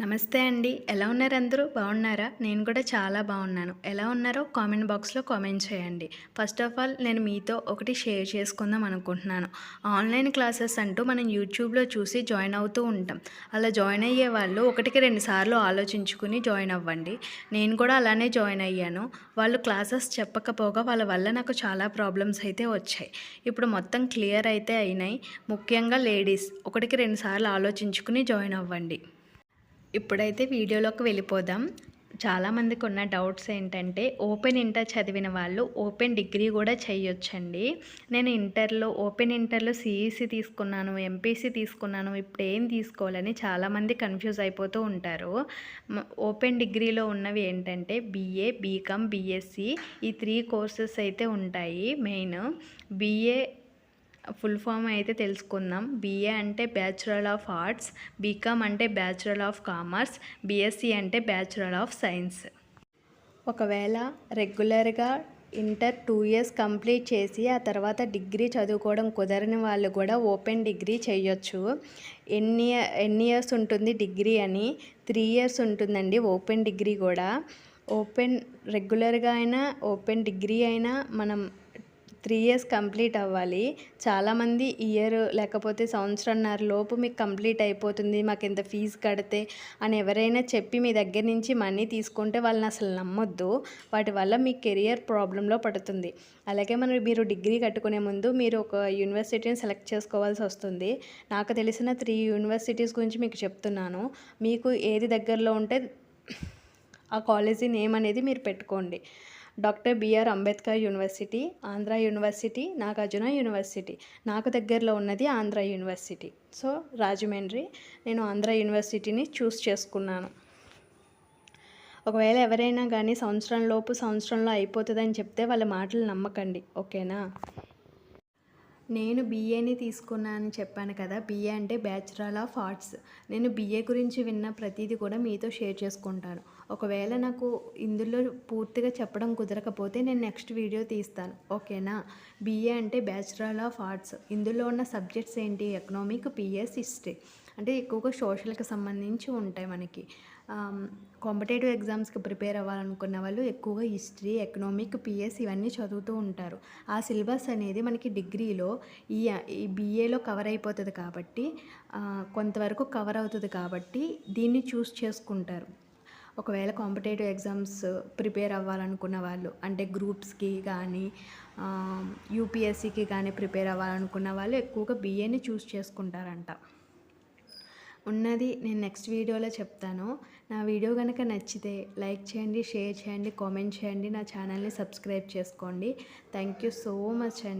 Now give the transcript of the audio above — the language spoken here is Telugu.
నమస్తే అండి. ఎలా ఉన్నారు అందరూ? బాగున్నారా? నేను కూడా చాలా బాగున్నాను. ఎలా ఉన్నారో కామెంట్ బాక్స్లో కామెంట్ చేయండి. ఫస్ట్ ఆఫ్ ఆల్ నేను మీతో ఒకటి షేర్ చేసుకుందాం అనుకుంటున్నాను. ఆన్లైన్ క్లాసెస్ అంటూ మనం యూట్యూబ్లో చూసి జాయిన్ అవుతూ ఉంటాం. అలా జాయిన్ అయ్యే వాళ్ళు ఒకటికి రెండు సార్లు ఆలోచించుకుని జాయిన్ అవ్వండి. నేను కూడా అలానే జాయిన్ అయ్యాను. వాళ్ళు క్లాసెస్ చెప్పకపోగా వాళ్ళ వల్ల నాకు చాలా ప్రాబ్లమ్స్ అయితే వచ్చాయి. ఇప్పుడు మొత్తం క్లియర్ అయితే అయినాయి. ముఖ్యంగా లేడీస్ ఒకటికి రెండు సార్లు ఆలోచించుకుని జాయిన్ అవ్వండి. ఇప్పుడైతే వీడియోలోకి వెళ్ళిపోదాం. చాలామందికి ఉన్న డౌట్స్ ఏంటంటే ఓపెన్ ఇంటర్ చదివిన వాళ్ళు ఓపెన్ డిగ్రీ కూడా చేయొచ్చండి. నేను ఇంటర్లో ఓపెన్ ఇంటర్లో సిఈసి తీసుకున్నాను ఎంపీసీ తీసుకున్నాను ఇప్పుడు ఏం తీసుకోవాలని చాలామంది కన్ఫ్యూజ్ అయిపోతూ ఉంటారు. ఓపెన్ డిగ్రీలో ఉన్నవి ఏంటంటే బీఏ బీకామ్ బీఎస్సీ ఈ త్రీ కోర్సెస్ అయితే ఉంటాయి మెయిన్. బీఏ ఫుల్ ఫామ్ అయితే తెలుసుకుందాం. బీఏ అంటే బ్యాచులర్ ఆఫ్ ఆర్ట్స్ బీకామ్ అంటే బ్యాచులర్ ఆఫ్ కామర్స్ బీఎస్సీ అంటే బ్యాచులర్ ఆఫ్ సైన్స్ ఒకవేళ రెగ్యులర్గా ఇంటర్ టూ ఇయర్స్ కంప్లీట్ చేసి ఆ తర్వాత డిగ్రీ చదువుకోవడం కుదరని వాళ్ళు కూడా ఓపెన్ డిగ్రీ చేయొచ్చు. ఎన్ని ఎన్ని ఇయర్స్ ఉంటుంది డిగ్రీ అని? త్రీ ఇయర్స్ ఉంటుందండి ఓపెన్ డిగ్రీ కూడా. ఓపెన్ రెగ్యులర్గా అయినా ఓపెన్ డిగ్రీ అయినా మనం త్రీ ఇయర్స్ కంప్లీట్ అవ్వాలి. చాలామంది ఇయర్ లేకపోతే సంవత్సరంన్నర లోపు మీకు కంప్లీట్ అయిపోతుంది మాకు ఇంత ఫీజు కడితే అని ఎవరైనా చెప్పి మీ దగ్గర నుంచి మనీ తీసుకుంటే వాళ్ళని అసలు నమ్మొద్దు. వాటి వల్ల మీ కెరియర్ ప్రాబ్లంలో పడుతుంది. అలాగే మనం మీరు డిగ్రీ కట్టుకునే ముందు మీరు ఒక యూనివర్సిటీని సెలెక్ట్ చేసుకోవాల్సి వస్తుంది. నాకు తెలిసిన త్రీ యూనివర్సిటీస్ గురించి మీకు చెప్తున్నాను. మీకు ఏది దగ్గరలో ఉంటే ఆ కాలేజీ నేమ్ అనేది మీరు పెట్టుకోండి. Doctor BR Ambedkar university Andhra university Nagarjuna university. నాకు దగ్గరలో ఉన్నది ఆంధ్ర యూనివర్సిటీ. సో రాజమండ్రి నేను ఆంధ్ర యూనివర్సిటీని చూస్ చేసుకున్నాను. ఒకవేళ ఎవరైనా కానీ సంవత్సరంలోపు సంవత్సరంలో అయిపోతుందని చెప్తే వాళ్ళ మాటలు నమ్మకండి. ఓకేనా? నేను బీఏని తీసుకున్నానని చెప్పాను కదా బీఏ అంటే బ్యాచులర్ ఆఫ్ ఆర్ట్స్ నేను బీఏ గురించి విన్న ప్రతిదీ కూడా మీతో షేర్ చేసుకుంటాను. ఒకవేళ నాకు ఇందులో పూర్తిగా చెప్పడం కుదరకపోతే నేను నెక్స్ట్ వీడియో తీస్తాను. ఓకేనా? బీఏ అంటే బ్యాచులర్ ఆఫ్ ఆర్ట్స్ ఇందులో ఉన్న సబ్జెక్ట్స్ ఏంటి? ఎకనామిక్ పిఎస్ హిస్టరీ అంటే ఎక్కువగా సోషల్కి సంబంధించి ఉంటాయి మనకి. కాంపిటేటివ్ ఎగ్జామ్స్కి ప్రిపేర్ అవ్వాలనుకున్న వాళ్ళు ఎక్కువగా హిస్టరీ ఎకనామిక్ పిఎస్ ఇవన్నీ చదువుతూ ఉంటారు. ఆ సిలబస్ అనేది మనకి డిగ్రీలో ఈ ఈ బీఏలో కవర్ అయిపోతుంది కాబట్టి కొంతవరకు కవర్ అవుతుంది కాబట్టి దీన్ని చూస్ చేసుకుంటారు. ఒకవేళ కాంపిటేటివ్ ఎగ్జామ్స్ ప్రిపేర్ అవ్వాలనుకున్న వాళ్ళు అంటే గ్రూప్స్కి కానీ యూపీఎస్సికి కానీ ప్రిపేర్ అవ్వాలనుకున్న వాళ్ళు ఎక్కువగా బిఏని చూస్ చేసుకుంటారంట. ఉన్నది నేను నెక్స్ట్ వీడియోలో చెప్తాను. నా వీడియో కనుక నచ్చితే లైక్ చేయండి షేర్ చేయండి కామెంట్ చేయండి నా ఛానల్ని సబ్స్క్రైబ్ చేసుకోండి. థ్యాంక్ యూ సో మచ్ అండి.